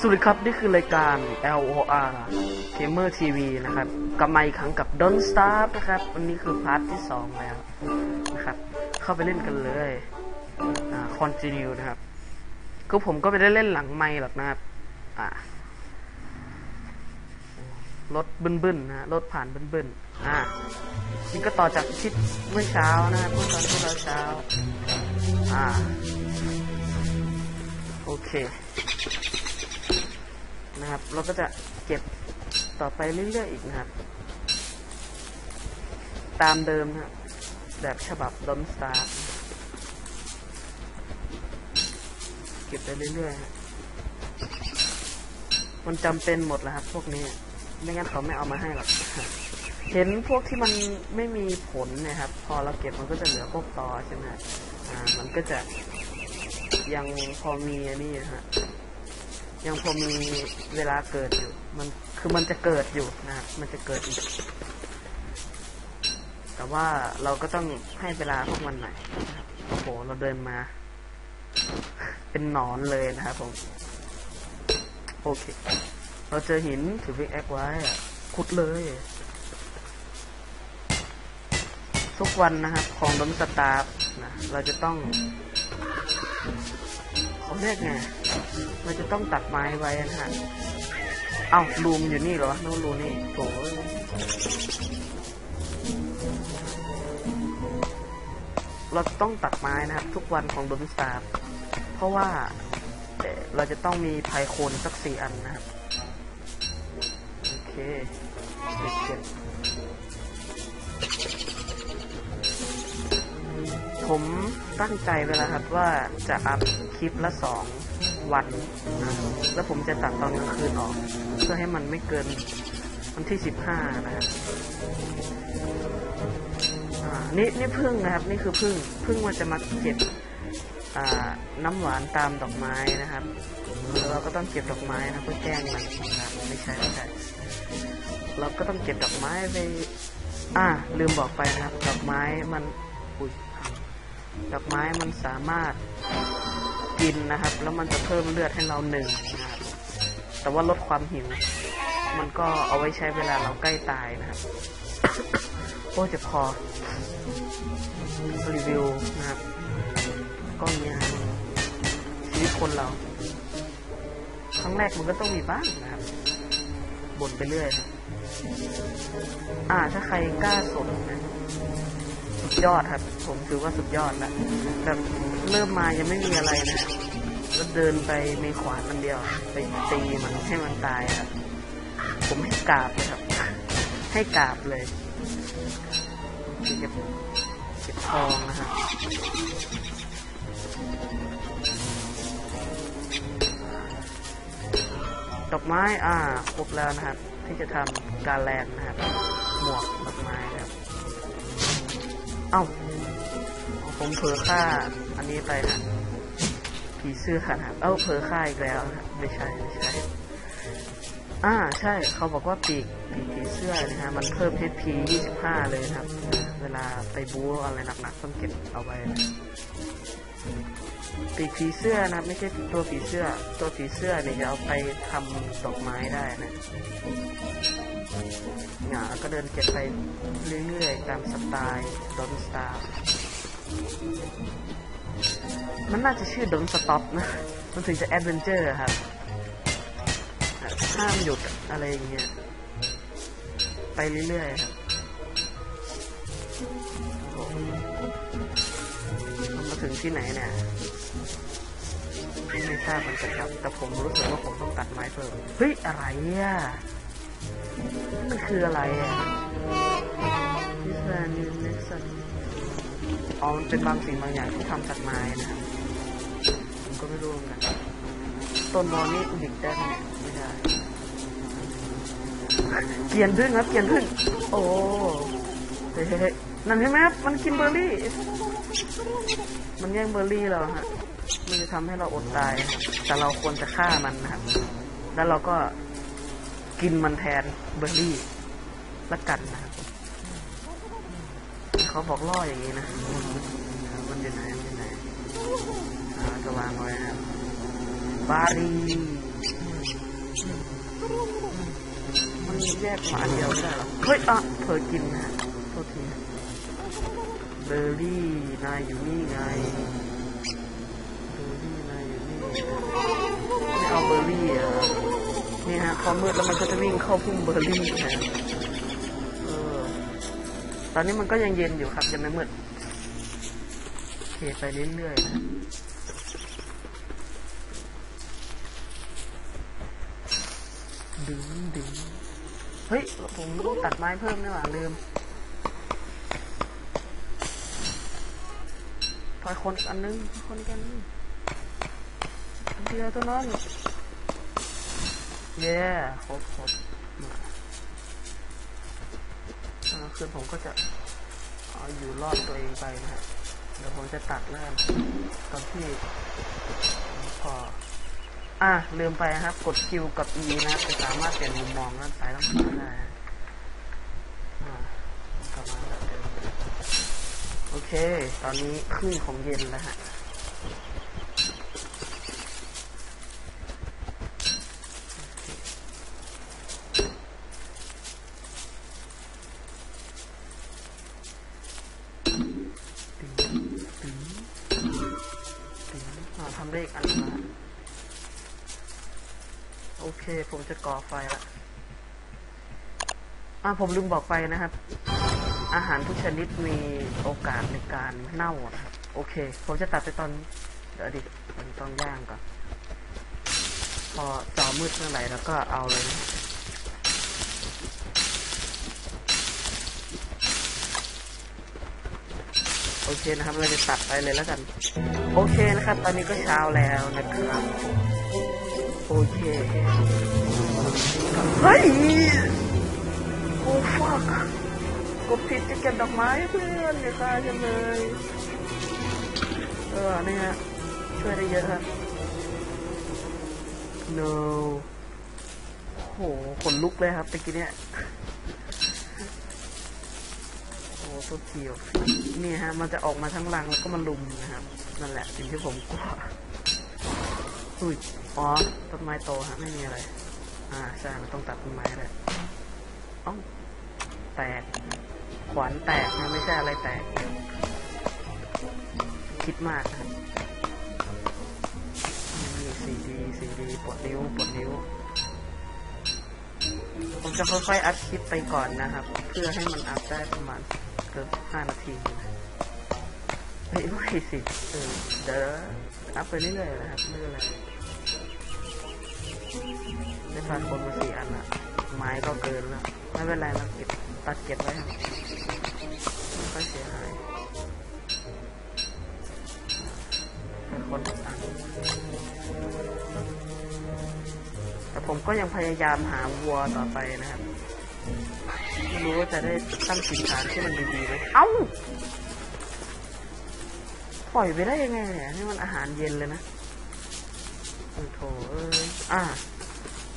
สวัสดีครับ นี่คือรายการ LOR Gamer TV นะครับกลับมาอีกครั้งกับ Don't Starve นะครับ วันนี้คือพาร์ทที่ 2 แล้วนะครับ เข้าไปเล่นกันเลยอ่า Continue นะครับคือผมก็ไม่ได้เล่นหลังไม่หรอกนะครับ อ่ารถบึ้นๆนนะรถผ่านบึ้นๆอ่านี่ก็ต่อจากคลิปเมื่อเช้านะครับเมื่อตอนพวกเราเช้า อ่า โอเค นะครับ เราก็จะเก็บต่อไปเรื่อยๆอีกนะครับ ตามเดิมนะครับแบบฉบับดอนสตาร์เก็บไปเรื่อยๆมันจำเป็นหมดแล้วครับ พวกนี้ ไม่งั้นเขาไม่เอามาให้หรอกเห็นพวกที่มันไม่มีผลนะครับ พอเราเก็บมันก็จะเหลือพวกตอใช่ไหมอ่า มันก็จะยังพอมีอันนี้นะฮะ ยังพอมีเวลาเกิดอยู่ มันคือมันจะเกิดอยู่นะมันจะเกิดอีก แต่ว่าเราก็ต้องให้เวลาพวกมันหน่อยนะครับโอ้โห เราเดินมา เป็นหนอนเลยนะครับผม โอเค เราเจอหินถือวิกแอคไว้อะขุดเลยทุกวันนะครับ ของดนสตาร์นะเราจะต้องเขาเรียกไง เราจะต้องตัดไม้ไว้นะฮะเอ้ารูมอยู่นี่เหรอโน้นรูนี่โถเราต้องตัดไม้นะครับ ทุกวันของดนสตาร์เพราะว่าเราจะต้องมีไพโคนสักสี่อันนะครับ โอเคเก็บเก็บผมตั้งใจไว้แล้วครับว่าจะอัพคลิปละสอง วันนะแล้วผมจะตัดตอนกลางคืนออก เพื่อให้มันไม่เกินวันที่สิบห้านะครับนี่นี่พึ่งนะครับ นี่คือพึ่งพึ่งมันจะมาเก็บน้ำหวานตามดอกไม้นะครับเราก็ต้องเก็บดอกไม้นะเพื่อแกล้งมันนะครับไม่ใช่ไม่ใช่เราก็ต้องเก็บดอกไม้ไปอ่าลืมบอกไปนะครับ ดอกไม้มันอุ้ยดอกไม้มันสามารถ กินนะครับ แล้วมันจะเพิ่มเลือดให้เราหนึ่งนะครับแต่ว่าลดความหิว มันก็เอาไว้ใช้เวลาเราใกล้ตายนะครับโอ้เจ็บคอรีวิวนะครับก็เนี่ยชีวิตคนเราครั้งแรกมันก็ต้องมีบ้างนะครับบ่นไปเรื่อยอ่าถ้าใครกล้าสนนะ สุดยอดครับ ผมถือว่าสุดยอดแล้วแต่เริ่มมายังไม่มีอะไรนะก็เดินไปมีขวานมันเดียวไปตีมันให้มันตายครับ ผมให้กราบเลยครับ ให้กราบเลยเก็บเก็บทองนะครับดอกไม้ อ่า ครบแล้วนะครับ ที่จะทำการแลนนะครับ หมวกดอกไม้ครับ เอ้า ผมเผลอฆ่า อันนี้ไปนะผีเสื้อนะครับเอ้าเผลอฆ่าอีกแล้วนะไม่ใช่ไม่ใช่ อ่าใช่เขาบอกว่าปีกปีกผีเสื้อนะฮะมันเพิ่ม HP 25 เลยนะครับ เวลาไปบู๊อะไรหนักๆต้องเก็บเอาไว้นะปีกผีเสื้อนะไม่ใช่ตัวผีเสื้อ ตัวผีเสื้อเนี่ยจะเอาไปทำดอกไม้ได้นะ หงาก็เดินเก็บไปเรื่อยๆ ตามสไตล์ดอนสตาร์มันน่าจะชื่อดอนสต็อปนะ มันถึงจะแอดเวนเจอร์ครับ ห้ามหยุดอะไรอย่างเงี้ย ไปเรื่อยๆครับมาถึงที่ไหนเนี่ยไม่ทราบมือนกันครับ แต่ผมรู้สึกว่าผมต้องตัดไม้เพิ่ม เฮ้ย อะไรอะ มันคืออะไรอะพิซซ่านิวเน็กซันอ๋อมันเป็นบางสิ่งบางอย่างที่ทำจากไม้นะครับผมก็ไม่รู้เหมือนกันต้นบอลนี่ดิกได้ไหมไม่ได้เกียนพึ่งครับเกียนพึ่ง โอ้เฮ้ยเฮ้ยเฮ้ยนั่นใช่ไหมครับมันกินเบอร์รี่ มันแย่งเบอร์รี่เราฮะ มันจะทำให้เราอดตาย แต่เราควรจะฆ่ามันนะครับ แล้วเราก็ กินมันแทนเบอร์รี่ละกันนะครับเขาบอกล่ออย่างนี้นะมันอยู่ไหนมันอยู่ไหนจะวางไว้นะครับบารีแยกมาอันเดียวไม่ได้หรอเฮ้ยอะเผลอกินนะโทษทีเบอร์รี่นายอยู่นี่ไงเบอร์รี่นายอยู่นี่ไม่เอาเบอร์รี่อะ ฮะพอมืดแล้วมันก็จะวิ่งเข้าพุ่มเบอร์รี่นะเออตอนนี้มันก็ยังเย็นอยู่ครับยังไม่มืดเคไปเรื่อยๆนะดึงดึงเฮ้ย ผมต้องตัดไม้เพิ่มนี่หว่าลืมพอยคนอีกอันนึงพอยคนอีกอันนึงอันเดียวตัวนั้น เย้ครบครบนกลางคืนผมก็จะเอาอยู่รอดตัวเองไปนะฮะเดี๋ยวผมจะตัดแล้วกันตอนที่พออะลืมไปนะครับ กดคิวกับ E นะครับจะสามารถเปลี่ยนมุมมองด้านซ้ายด้านขวาได้อ่ากลับมาแบบเดิมโอเค ตอนนี้ครึ่งของเย็นแล้วฮะตึงตึงตึงอ่า ทำเลขอันมาโอเค ผมจะก่อไฟละอ่าผมลืมบอกไปนะครับ อาหารทุกชนิดมีโอกาสในการเน่านะครับ โอเค ผมจะตัดไปตอนเดี๋ยวดิผมต้องย่างก่อน พอจอมืดเมื่อไหร่แล้วก็เอาเลยนะ โอเคนะครับเราจะตัดไปเลยแล้วกัน โอเคนะครับ ตอนนี้ก็เช้าแล้วนะครับโอเคเฮ้ยโอ้ฟักกดผิดจะเก็บดอกไม้เพื่อนอย่าฆ่าฉันเลยเออนี่ฮะช่วยได้เยอะครับ no โหขนลุกเลยครับตะกี้เนี่ย โอ้ตัวเขียวนี่ฮะ มันจะออกมาทั้งรังแล้วก็มาลุมนะครับ นั่นแหละสิ่งที่ผมกลัวอุ้ยอ๋อต้นไม้โตฮะ ไม่มีอะไร อ่าใช่มันต้องตัดต้นไม้แหละอ้าแตก ขวานแตกนะไม่ใช่อะไรแตก คิดมากนะนี่สีดีสีดีปวดนิ้วปวดนิ้วผมจะค่อยๆอัดคลิปไปก่อนนะครับ เพื่อให้มันอัดได้ประมาณ กือบห้านาทีนะเฮ้ยไม่สิเออเดี๋ยวอัพไปเรื่อยๆนะครับไม่เป็นไรได้ฟันคนมาสี่อันละไม้ก็เกินแล้วไม่เป็นไรเราเก็บตัดเก็บไว้ครับไม่ค่อยเสียหายเป็นคนตัดแต่ผมก็ยังพยายามหาวัวต่อไปนะครับ ไม่รู้ว่าจะได้ตั้งถิ่นฐานที่มันดีๆไหมเอ้า ปล่อยไปได้ยังไงเนี่ยนี่มันอาหารเย็นเลยนะโอ้โถเอ้ยอ่า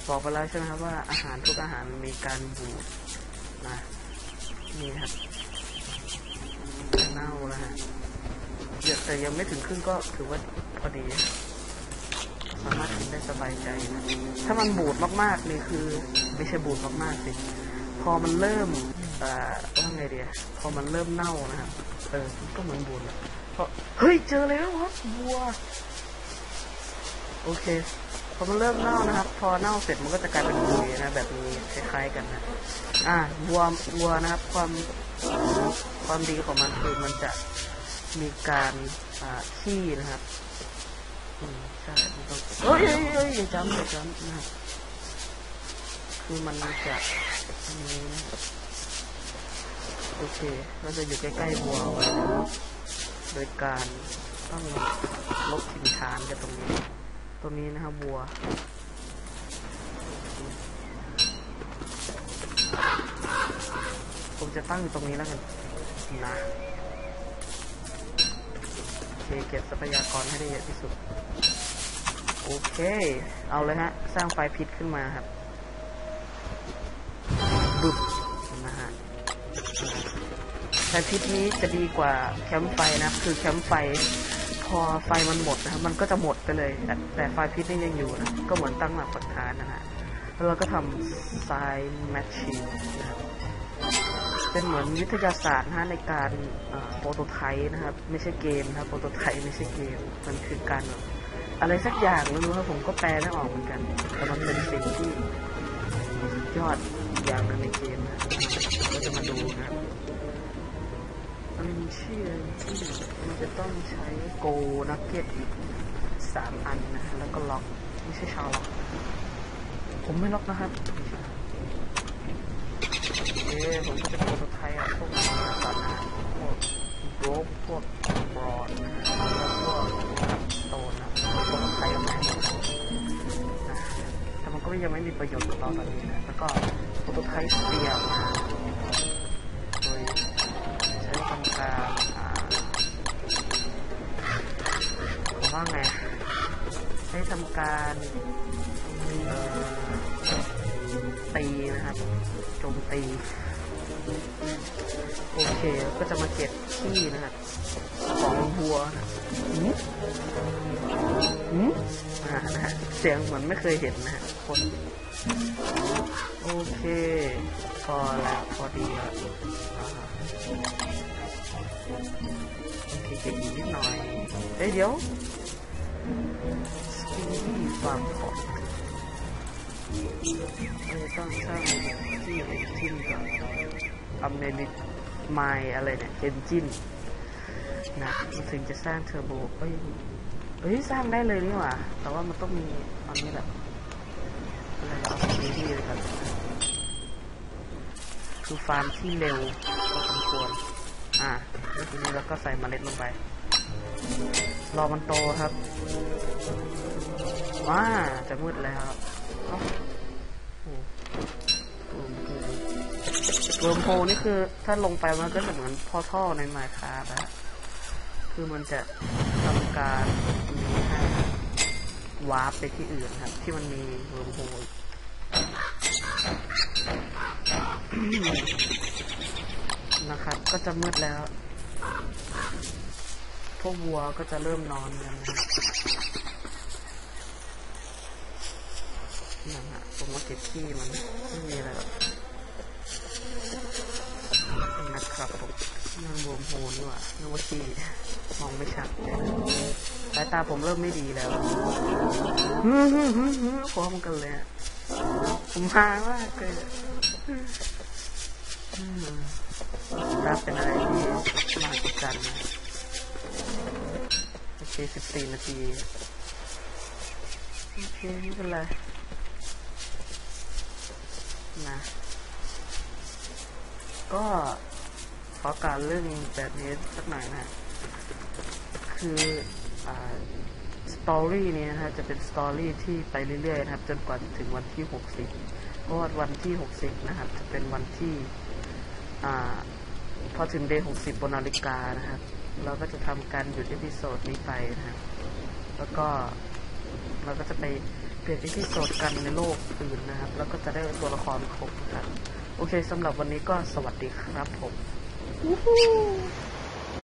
บอกไปแล้วใช่ไหมครับว่าอาหารทุกอาหารมีการบูดนะนี่ครับเน่าแล้วฮะเดี๋ยวแต่ยังไม่ถึงครึ่งก็ถือว่าพอดี สามารถกินได้สบายใจนะ ถ้ามันบูดมากๆนี่คือ ไม่ใช่บูดมากๆสิ พอมันเริ่มเอ่อว่าไงเดียพอมันเริ่มเน่านะครับเออก็เหมือนบูดแหละเพราะเฮ้ยเจอแล้วครับวัว โอเค พอมันเริ่มเน่านะครับ พอเน่าเสร็จมันก็จะกลายเป็นบุยนะแบบนี้คล้ายๆกันนะอ่าวัววัวนะครับ ความความดีของมันคือมันจะมีการอ่าขี้นะครับอืมใช่มันต้องเฮ้ยเฮ้ยเฮ้ยอย่าจำอย่าจำนะครับ คือมันจะนี้นะโอเค เราจะอยู่ใกล้ๆวัวไว้โดยการต้องลบถิ่นฐานกันตรงนี้ ตรงนี้นะครับวัวผมจะตั้งอยู่ตรงนี้แล้วกันนะโอเคเก็บทรัพยากรให้ได้เยอะที่สุด โอเค เอาเลยฮะ สร้างไฟพิษขึ้นมาครับ บึบนะฮะไฟพิษนี้จะดีกว่าแคมป์ไฟนะครับ คือแคมป์ไฟพอไฟมันหมดนะครับมันก็จะหมดไปเลย แต่แต่ไฟพิษนี่ยังอยู่นะก็เหมือนตั้งหลักปักฐานนะฮะแล้วเราก็ทำ science machine นะครับเป็นเหมือนวิทยาศาสตร์นะในการโปรโตไทป์นะครับ ไม่ใช่เกมนะครับโปรโตไทป์ไม่ใช่เกม มันคือการอะไรสักอย่างไม่รู้ครับผมก็แปลไม่ออกเหมือนกันแต่มันเป็นสิ่งที่ยอด อย่างหนึงในเกมนะเราจะมาดูนะครับมันมีชื่อที่มันจะต้องใช้โกนักเก็ตอีกสามอันนะแล้วก็ล็อกไม่ใช่ชาวล็อกผมไม่ล็อกนะครับโอเคผมก็จะโปรโตไทป์อะพวกนี้ก่อนนะพวกโรบพวกบรอนนะฮะ ก็ยังไม่มีประโยชน์กับเราตอนนี้นะแล้วก็โปรโตไทป์เตรียมนะโดยใช้ทำการผมว่าไงใช้ทำการตีนะครับโจมตี โอเค ก็จะมาเก็บขี้นะครับ ของวัวนะหืมหืมอ่านะฮะเสียงเหมือนไม่เคยเห็นนะฮะคนโอเค พอแล้วพอดีแล้วโอเคเก็บอีกนิดหน่อยเอ้ยเดี๋ยวสปีดี้ฟาร์มพอร์ตเราต้องสร้างที่เอนจินก่อนอเมริกไมอะไรเนี่ยเอนจิน นะถึงจะสร้างเทอร์โบเอ้ยเอ้ยสร้างได้เลยนี่หว่าแต่ว่ามันต้องมีตอนนี้แหละอะไรเอาซีดีเลยกันคือฟาร์มที่เร็วพอสมควรอะแล้วทีนี้เราก็ใส่เมล็ดลงไป รอมันโตครับว้าจะมืดแล้วเอ้าเวิร์มโฮนี่คือถ้าลงไปมันก็จะเหมือนพอท่อในไมค์คาร์นะ คือมันจะทำการมีให้วาร์ปไปที่อื่นครับ ที่มันมีเวิร์มโฮนะครับ ก็จะมืดแล้ว พวกวัวก็จะเริ่มนอนกันนะนั่นฮะผมว่าเก็บขี้มันไม่มีอะไรหรอกนะครับผม นั่นรวมโฮนี่หว่านึกว่าที่มองไม่ชัดเลยสายตาผมเริ่มไม่ดีแล้วฮึ่มฮึ่มฮึ่มพร้อมกันเลยผมมากมากเลยอืมรับเป็นอะไรที่มหัศจรรย์นโอเคสิบสี่นาทีโอเคไม่เป็นไรนะก็ ขอการเรื่องแบบนี้สักหน่อยนะคืออสตอรี่นี้นะฮะจะเป็นสตอรี่ที่ไปเรื่อยๆนะครับ จนกว่าถึงวันที่ 60 เพราะว่าวันที่ 60 นะครับ จะเป็นวันที่อพอถึงเดย์60 บนนาฬิกานะครับ เราก็จะทำการหยุดเอพิโซดนี้ไปนะครับ แล้วก็เราก็จะไปเปลี่ยนเอพิโซดกันในโลกอื่นนะครับ แล้วก็จะได้ตัวละครครบนะครับ โอเคสำหรับวันนี้ก็สวัสดีครับผม Woohoo!